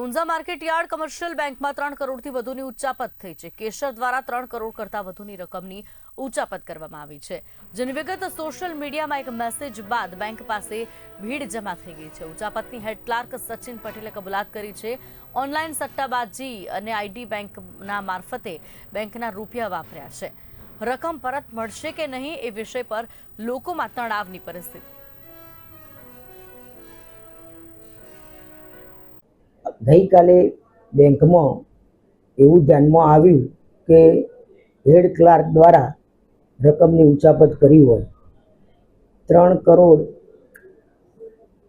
તો Unjha market yard commercial બેંકમાં ત્રણ કરોડથી વધુની ઉચ્ચાપત થઈ છે. કેશર દ્વારા ત્રણ કરોડ કરતાં વધુની રકમની ઉચ્ચાપત કરવામાં આવી છે. જેની વિગત સોશિયલ મીડિયામાં એક મેસેજ બાદ બેંક પાસે ભીડ જમા થઈ ગઈ છે. ઉચ્ચાપતની હેડ ક્લાર્ક સચિન પટેલે કબૂલાત કરી છે. ઓનલાઈન સટ્ટાબાજી અને આઈડી બેંકના મારફતે બેંકના રૂપિયા વાપર્યા છે. રકમ પરત મળશે કે નહીં એ વિષય પર લોકોમાં તણાવની પરિસ્થિતિ. ગઈકાલે બેંકમાં એવું ધ્યાનમાં આવ્યું કે હેડ ક્લાર્ક દ્વારા રકમની ઉચાપત કરી હોય. ત્રણ કરોડ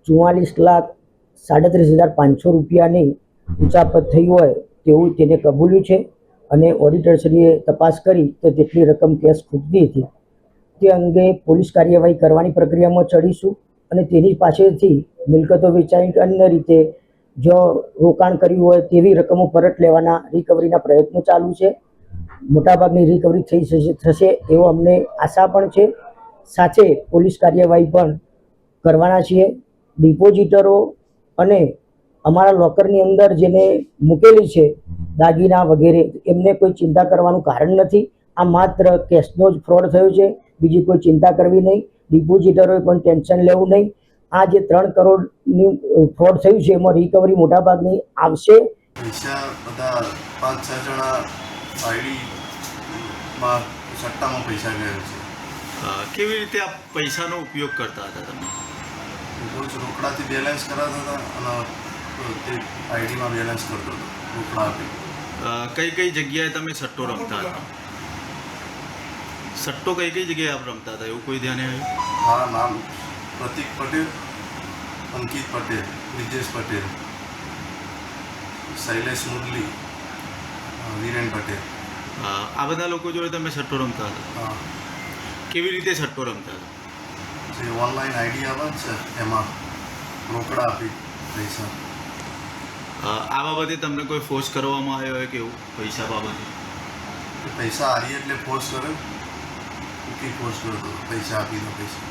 ચુમ્માલીસ લાખ સાડત્રીસ હજાર પાંચસો રૂપિયાની ઉચાપત થઈ હોય તેવું તેને કબૂલ્યું છે અને ઓડિટરશ્રીએ તપાસ કરી તો તેટલી રકમ કેશ ખૂટતી હતી. તે અંગે પોલીસ કાર્યવાહી કરવાની પ્રક્રિયામાં ચડીશું અને તેની પાસેથી મિલકતો વેચાઈ અન્ય રીતે જો રોકાણ કર્યું હોય તેવી રકમો પરત લેવાના રિકવરીના પ્રયત્નો ચાલુ છે. મોટાભાગની રિકવરી થઈ થશે એવો અમને આશા પણ છે. સાથે પોલીસ કાર્યવાહી પણ કરવાના છીએ. ડિપોઝિટરો અને અમારા લોકરની અંદર જેને મૂકેલી છે દાગીના વગેરે, એમને કોઈ ચિંતા કરવાનું કારણ નથી. આ માત્ર કેશનો જ ફ્રોડ થયો છે. બીજી કોઈ ચિંતા કરવી નહીં. ડિપોઝિટરોએ પણ ટેન્શન લેવું નહીં. આ જે ત્રણ કરોડની ફ્રોડ થયું છે એમાં રિકવરી મોટાભાગની આવશે. બધા પાંચ છ જણા આઈડીમાં સટ્ટામાં પૈસા ગયા છે. કેવી રીતે આ પૈસાનો ઉપયોગ કરતા હતા તમે? રોજ રોકડાથી બેલેન્સ કરાતા હતા અને તે આઈડીમાં બેલેન્સ કરતો હતો રોકડા આપી. કઈ કઈ જગ્યાએ તમે સટ્ટો રમતા હતા? સટ્ટો કઈ કઈ જગ્યાએ આપ રમતા હતા? એવું કોઈ ધ્યાને આવ્યું? હા નામ પ્રતિક પટેલ અંકિત પટેલ બ્રિજેશ પટેલ શૈલેષ મુરલી વિરેન પટેલ આ બધા લોકો જોડે તમે છઠ્ઠો રમતા હતા. હા. કેવી રીતે સટ્ટો રમતા હતા? જે ઓનલાઈન આઈડી આવે છે એમાં રોકડા આપી પૈસા. આ બાબતે તમને કોઈ ફોર્સ કરવામાં આવ્યો હોય કે એવું પૈસા બાબતે? પૈસા હારીએ એટલે ફોર્સ કરે. ઉકી ફોર્સ કર્યો પૈસા આપી દો પૈસા.